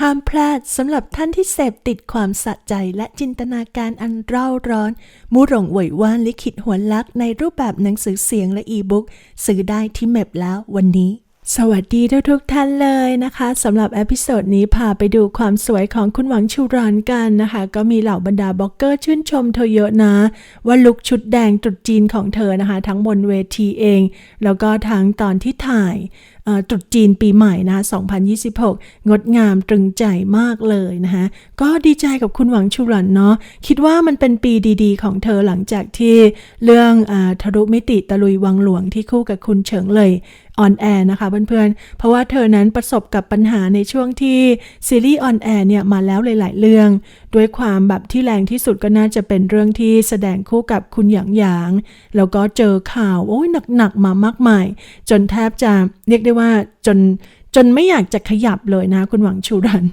ห้ามพลาดสำหรับท่านที่เสพติดความสะใจและจินตนาการอันเร่าร้อน มูหลงเหวยว่านลิขิตหัวลักในรูปแบบหนังสือเสียงและอีบุ๊กซื้อได้ที่เมบแล้ววันนี้ สวัสดีทุกทุกท่านเลยนะคะสำหรับเอพิโซดนี้พาไปดูความสวยของคุณหวังชูรานกันนะคะ ก็มีเหล่าบรรดาบล็อกเกอร์ชื่นชมเธอเยอะนะ ว่าลุคชุดแดงตรุษจีนของเธอนะคะ ทั้งบนเวทีเอง แล้วก็ทั้งตอนที่ถ่ายตรุษจีนปีใหม่นะคะ 2026 งดงามตรึงใจมากเลยนะคะ ก็ดีใจกับคุณหวังชูรันเนาะ คิดว่ามันเป็นปีดีๆ ของเธอหลังจากที่เรื่องอทะลุมิติตะลุยวังหลวงที่คู่กับคุณเฉิงเลย ออนแอร์นะคะเพื่อนๆ เพราะว่าเธอนั้นประสบกับปัญหาในช่วงที่ซีรีส์ออนแอร์เนี่ยมาแล้วหลาย ๆ เรื่อง ด้วยความแบบที่แรงที่สุดก็น่าจะเป็นเรื่องที่แสดงคู่กับคุณหยางหยาง แล้วก็เจอข่าวโอ้ยหนัก ๆ มามากมาย จนแทบจะเรียกได้ว่าจน จนไม่อยากจะขยับเลยนะคุณหวังชูรัน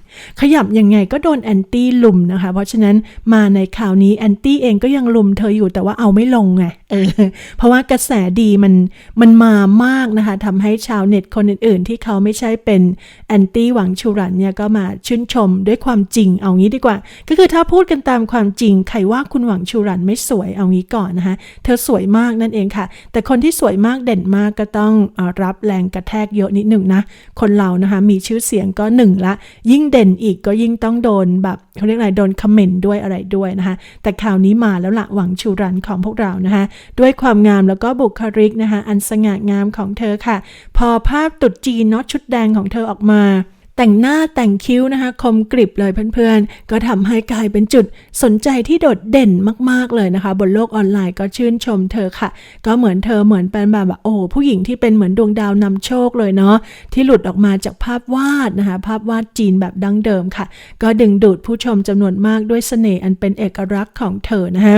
ขยับยังไงก็โดนแอนตี้ลุมนะคะ เพราะฉะนั้นมาในข่าวนี้แอนตี้เองก็ยังลุมเธออยู่แต่ว่าเอาไม่ลงไงเออเพราะว่ากระแสดีมันมันมามากนะคะทำให้ชาวเน็ตคนอื่นๆ ที่เขาไม่ใช่เป็นแอนตี้หวังชูรันเนี่ยก็มาชื่นชมด้วยความจริงเอางี้ดีกว่า ก็คือถ้าพูดกันตามความจริงใครว่าคุณหวังชูรันไม่สวยเอางี้ก่อนนะคะเธอสวยมากนั่นเองค่ะ แต่คนที่สวยมากเด่นมากก็ต้องอรับแรงกระแทกเยอะนิดหนึ่งนะคนเรานะคะมีชื่อเสียงก็หนึ่งละ ยิ่งเด่นอีกก็ยิ่งต้องโดนแบบเขาเรียกอะไรโดนคอมเมนต์ด้วยอะไรด้วยนะคะแต่ข่าวนี้มาแล้วละหวังชูรันของพวกเรานะคะด้วยความงามแล้วก็บุคลิกนะคะอันสง่างามของเธอค่ะ พอภาพตุดจีนเนาะชุดแดงของเธอออกมา แต่งหน้าแต่งคิ้วนะคะ คมกริบเลยเพื่อนๆ ก็ทำให้กลายเป็นจุดสนใจที่โดดเด่นมากๆเลยนะคะ บนโลกออนไลน์ก็ชื่นชมเธอค่ะ ก็เหมือนเธอเหมือนเป็นแบบโอ้ผู้หญิงที่เป็นเหมือนดวงดาวนำโชคเลยเนาะที่หลุดออกมาจากภาพวาดนะคะ ภาพวาดจีนแบบดั้งเดิมค่ะ ก็ดึงดูดผู้ชมจำนวนมากด้วยเสน่ห์อันเป็นเอกลักษณ์ของเธอนะคะ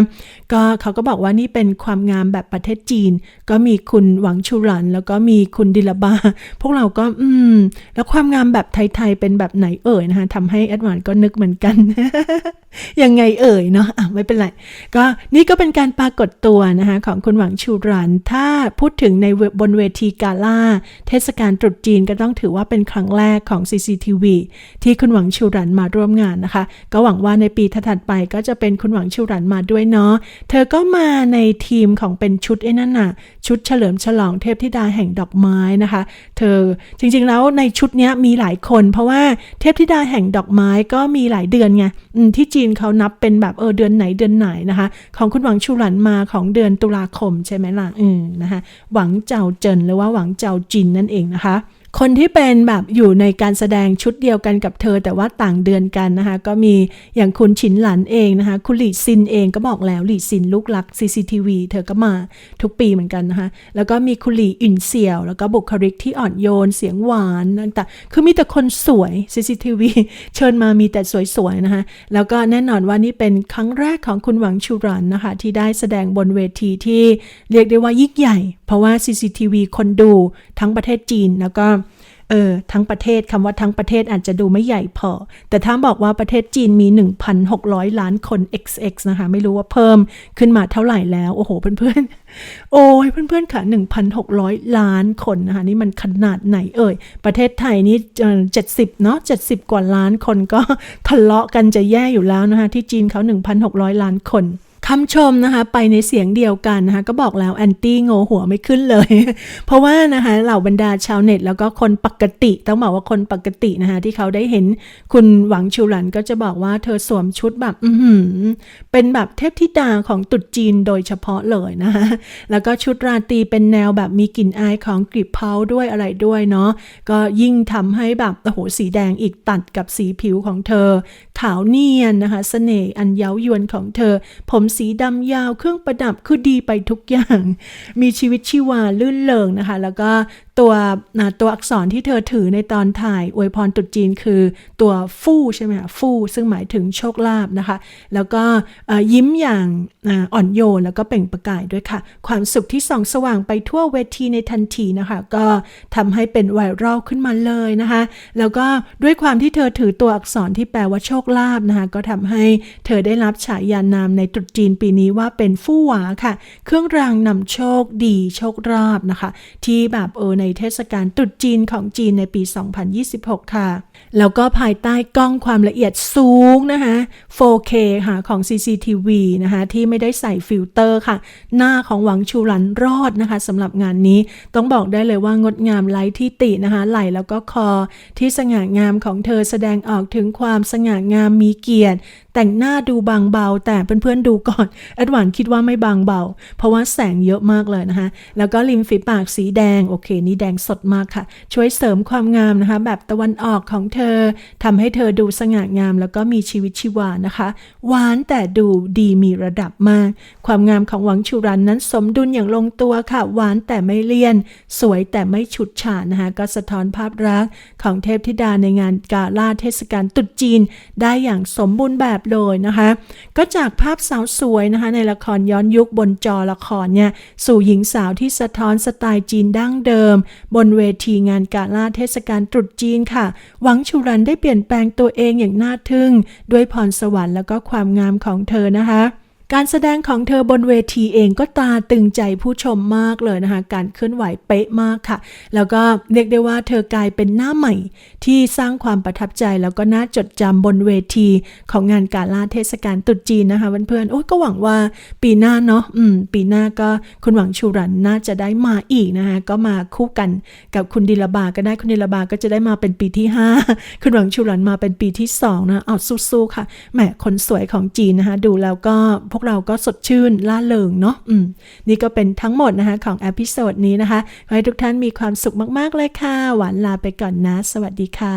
ก็เขาก็บอกว่านี่เป็นความงามแบบประเทศจีน ก็มีคุณหวังชูหลัน แล้วก็มีคุณดิลบา พวกเราก็อืมแล้วความงามแบบไทยๆเป็นแบบไหนเอ่ยนะคะทำให้แอดวานก็นึกเหมือนกัน ยังไงเอ่ยเนาะอะไม่เป็นไร ก็นี่ก็เป็นการปรากฏตัวนะคะของคุณหวังชูรัน ถ้าพูดถึงในบนเวทีกาล่า เทศกาลตรุษจีนก็ต้องถือว่าเป็นครั้งแรกของ CCTV ที่คุณหวังชูรันมาร่วมงานนะคะ ก็หวังว่าในปีถัดไปก็จะเป็นคุณหวังชูรันมาด้วยเนาะเธอก็มาในทีมของเป็นชุดไอ้นั่นน่ะ ชุดเฉลิมฉลองเทพธิดาแห่งดอกไม้นะคะ เธอจริงๆแล้วในชุดนี้มีหลายคนเพราะว่าเทพธิดาแห่งดอกไม้ก็มีหลายเดือนไงที่จีนเขานับเป็นแบบเออเดือนไหนเดือนไหนนะคะ ของคุณหวังชูหลันมาของเดือนตุลาคมใช่ไหมล่ะอืมนะคะหวังเจ้าเจินหรือว่าหวังเจ้าจินนั่นเองนะคะ คนที่เป็นแบบอยู่ในการแสดงชุดเดียวกันกับเธอ แต่ว่าต่างเดือนกันนะคะ ก็มีอย่างคุณฉินหลันเองนะคะ คุณหลีซินเองก็บอกแล้วหลีซินลูกรัก CCTV เธอก็มาทุกปีเหมือนกันนะคะ แล้วก็มีคุณหลีอินเสี่ยว แล้วก็บุคลิกที่อ่อนโยนเสียงหวานต่างๆคือมีแต่คนสวย CCTV เชิญมามีแต่สวยๆนะคะ แล้วก็แน่นอนว่านี่เป็นครั้งแรกของคุณหวังชูรันนะคะ ที่ได้แสดงบนเวทีที่เรียกได้ว่ายิ่งใหญ่ ราะว่า CCTV คนดูทั้งประเทศจีนแล้วก็เออทั้งประเทศคำว่าทั้งประเทศอาจจะดูไม่ใหญ่พอ แต่ถ้าบอกว่าประเทศจีนมี 1,600 ล้านคน XX นะคะ ไม่รู้ว่าเพิ่มขึ้นมาเท่าไหร่แล้ว โอ้โห เพื่อนๆ โอ้ยเพื่อนๆค่ะ 1,600 ล้านคนนะคะ นี่มันขนาดไหนเอ่ย ประเทศไทยนี่เจ็ดสิบเนาะ70กว่าล้านคนก็ทะเลาะกันจะแย่อยู่แล้วนะคะ ที่จีนเขา 1,600 ล้านคน คำชมนะคะไปในเสียงเดียวกันนะคะก็บอกแล้วแอนตี้โงหัวไม่ขึ้นเลย เพราะว่านะคะเหล่าบรรดาชาวเน็ต แล้วก็คนปกติต้องบอกว่าคนปกตินะคะที่เขาได้เห็นคุณหวังชูหลันก็จะบอกว่าเธอสวมชุดแบบอืเป็นแบบเทพธิดาของตรุษจีนโดยเฉพาะเลยนะคะแล้วก็ชุดราตรีเป็นแนวแบบมีกลิ่นอายของกลีบเพาด้วยอะไรด้วยเนาะก็ยิ่งทำให้แบบโอ้โหสีแดงอีกตัดกับสีผิวของเธอ ขาวเนียนนะคะเสน่ห์อันเย้ายวนของเธอผมสีดำยาวเครื่องประดับคือดีไปทุกอย่าง มีชีวิตชีวาลื่นเริงนะคะ แล้วก็ตัวตัวอักษรที่เธอถือในตอนถ่ายอวยพรตุจีนคือตัวฟู่ใช่ไหมคะฟู่ซึ่งหมายถึงโชคลาภนะคะ แล้วก็ยิ้มอย่างอ่อ่อนโยนแล้วก็เปล่งประกายด้วยค่ะ ความสุขที่ส่องสว่างไปทั่วเวทีในทันทีนะคะ ก็ทำให้เป็นไวรัลขึ้นมาเลยนะคะ แล้วก็ด้วยความที่เธอถือตัวอักษรที่แปลว่าโชคลาภนะคะ ก็ทำให้เธอได้รับฉายานามในตรุษจีนปีนี้ว่าเป็นฟู่หวาค่ะ เครื่องรางนำโชคดีโชคลาภนะคะ ที่แบบเออในเทศกาลตรุษจีนของจีนในปี 2026 ค่ะ แล้วก็ภายใต้กล้องความละเอียดสูงนะคะ 4K ค่ะของ CCTV นะคะที่ไม่ได้ใส่ฟิลเตอร์ค่ะ หน้าของหวังชูหลันรอดนะคะสำหรับงานนี้ต้องบอกได้เลยว่างดงามไร้ที่ตินะคะ ไหลแล้วก็คอ ที่สง่างามของเธอแสดงออกถึงความสง่างามมีเกียรติ แต่งหน้าดูบางเบา แต่เพื่อนๆดูก่อนแอดวานคิดว่าไม่บางเบา เพราะว่าแสงเยอะมากเลยนะคะ แล้วก็ริมฝีปากสีแดงโอเค นี่แดงสดมากค่ะ ช่วยเสริมความงามนะคะ แบบตะวันออกของเธอทำให้เธอดูสง่างามแล้วก็มีชีวิตชีวานะคะ หวานแต่ดูดีมีระดับมาก ความงามของหวังชูรันนั้นสมดุลอย่างลงตัวค่ะ หวานแต่ไม่เลี่ยน สวยแต่ไม่ฉุดฉาดนะคะ ก็สะท้อนภาพรักของเทพธิดาในงานกาล่าเทศกาลตรุษจีน ได้อย่างสมบูรณ์แบบเลยนะคะ ก็จากภาพสาวสวยนะคะ ในละครย้อนยุคบนจอละครเนี่ยสู่หญิงสาวที่สะท้อนสไตล์จีนดั้งเดิม บนเวทีงานกาล่าเทศกาลตรุษจีนค่ะ หวังชูรันได้เปลี่ยนแปลงตัวเองอย่างน่าทึ่ง ด้วยพรสวรรค์แล้วก็ความงามของเธอนะคะ การแสดงของเธอบนเวทีเองก็ตาตึงใจผู้ชมมากเลยนะคะ การเคลื่อนไหวเป๊ะมากค่ะ แล้วก็เรียกได้ว่าเธอกลายเป็นหน้าใหม่ ที่สร้างความประทับใจแล้วก็น่าจดจำบนเวทีของงานกาลาเทศกาลตรุษจีนนะคะเพื่อนๆโอ้ยก็หวังว่าปีหน้าเนาะอืม ปีหน้าก็คุณหวังชูรันน่าจะได้มาอีกนะคะก็มาคู่กันกับคุณดิลบาก็ได้คุณดิลบาก็จะได้มาเป็นปีที่ 5 คุณหวังชูรันมาเป็นปีที่2นะเอาสู้ๆค่ะแหมคนสวยของจีนนะคะดูแล้วก็พวกเราก็สดชื่นล่าเริงเนาะอืมนี่ก็เป็นทั้งหมดนะคะของอพิโซดนี้นะคะ ขอให้ทุกท่านมีความสุขมาก ๆ เลยค่ะ หวานลาไปก่อนนะ สวัสดีค่ะ